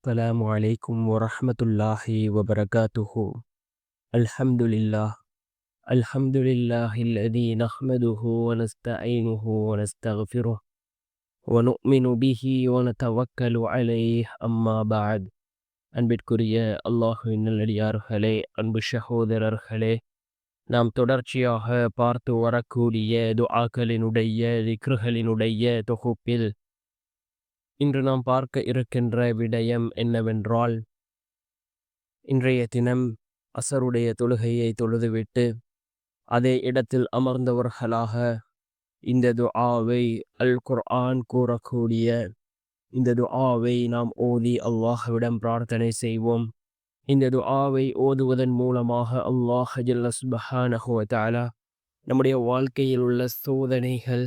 السلام عليكم ورحمة الله وبركاته الحمد لله الحمد لله الذي نحمده ونستعينه ونستغفره ونؤمن به ونتوكل عليه أما بعد அன்பிற்குரிய அல்லாஹுவின் நல்லடியார்களே அன்பு சகோதரர்களே நாம் தொடர்ச்சியாக பார்த்து வரக்கூடிய துஆக்களினுடைய திக்ருகளினுடைய தொகுப்பில் இன்று நாம் பார்க்க இருக்கின்ற விடயம் என்னவென்றால் இன்றைய தினம் அசருடைய தொழுகையை தொழுதுவிட்டு அதே இடத்தில் அமர்ந்தவர்களாக இந்த துஆவை அல் குர்ஆன் கூறக்கூடிய இந்த துஆவை நாம் ஓதி அல்லாஹ்விடம் பிரார்த்தனை செய்வோம். இந்த துஆவை ஓதுவதன் மூலமாக அல்லாஹ் ஜல்லஸ் சுபஹானஹு நம்முடைய வாழ்க்கையில் உள்ள சோதனைகள்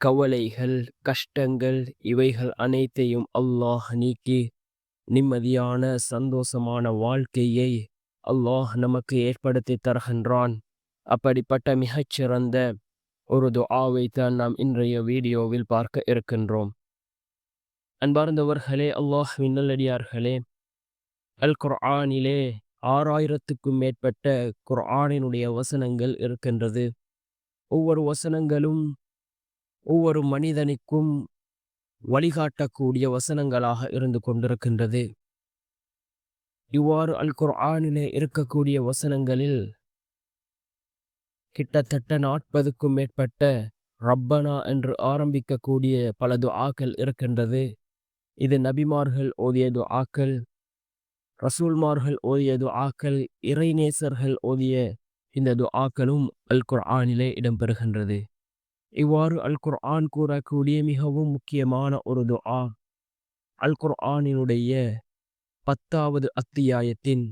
கவலைகள் கஷ்டங்கள் இவைகள் அனைத்தையும் அல்லாஹ் நீக்கி நிம்மதியான சந்தோஷமான வாழ்க்கையை அல்லாஹ் நமக்கு ஏற்படுத்தி தருகின்றான். அப்படிப்பட்ட மிகச்சிறந்த ஒரு துஆவை தான் நாம் இன்றைய வீடியோவில் பார்க்க இருக்கின்றோம். அன்பார்ந்தவர்களே அல்லாஹ் நல்லடியார்களே அல் குர்ஆனிலே ஆறாயிரத்துக்கும் மேற்பட்ட குர்ஆனினுடைய வசனங்கள் இருக்கின்றது. ஒவ்வொரு வசனங்களும் ஒவ்வொரு மனிதனுக்கும் வழிகாட்டக்கூடிய வசனங்களாக இருந்து கொண்டிருக்கின்றது. இவ்வாறு அல் குர்ஆனிலே இருக்கக்கூடிய வசனங்களில் கிட்டத்தட்ட நாற்பதுக்கும் மேற்பட்ட ரப்பனா என்று ஆரம்பிக்கக்கூடிய பல துஆக்கள் இருக்கின்றது. இது நபிமார்கள் ஓதிய துஆக்கள் ரசூல்மார்கள் ஓதிய துஆக்கள் இறைநேசர்கள் ஓதிய இந்த துஆக்களும் அல் குர்ஆனிலே இடம்பெறுகின்றது. இவ்வாறு அல் குர்ஆன் கூறக்கூடிய மிகவும் முக்கியமான ஒரு துஆ அல் குர்ஆனினுடைய பத்தாவது அத்தியாயத்தின்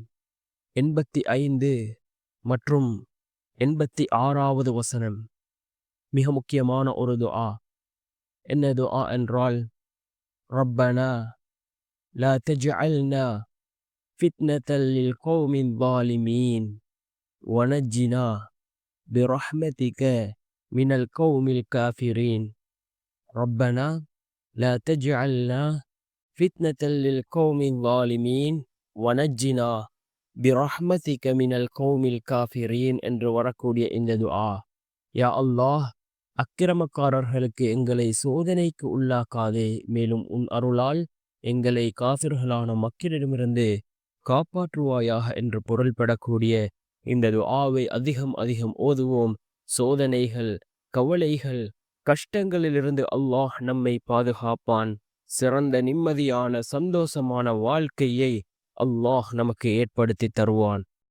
எண்பத்தி ஐந்து மற்றும் எண்பத்தி ஆறாவது வசனம் மிக முக்கியமான ஒரு துஆ என்ன துஆ என்றால் ரப்பனா லா தஜ்அல்னா ஃபித்னத்தல் லில் கௌமின் ظالمين ونجنا برحمتك من القوم الكافرين ربنا لا تجعلنا فتنة للقوم الظالمين ونجنا برحمتك من القوم الكافرين என்று வரக்கூடிய இந்த துஆ யா அல்லாஹ் அக்கிரமக்காரர்களுக்கு எங்களை சோதனைக்கு உள்ளாக்காதே மேலும் உன் அருளால் எங்களை காபிர்களான மக்களிடமிருந்து காப்பாற்றுவாயாக என்று பொருள்படக்கூடிய இந்த துஆவை அதிகம் அதிகம் ஓதுவோம் சோதனைகள் கவலைகள் கஷ்டங்களிலிருந்து அல்லாஹ் நம்மை பாதுகாப்பான். சிறந்த நிம்மதியான சந்தோஷமான வாழ்க்கையை அல்லாஹ் நமக்கு ஏற்படுத்தி தருவான்.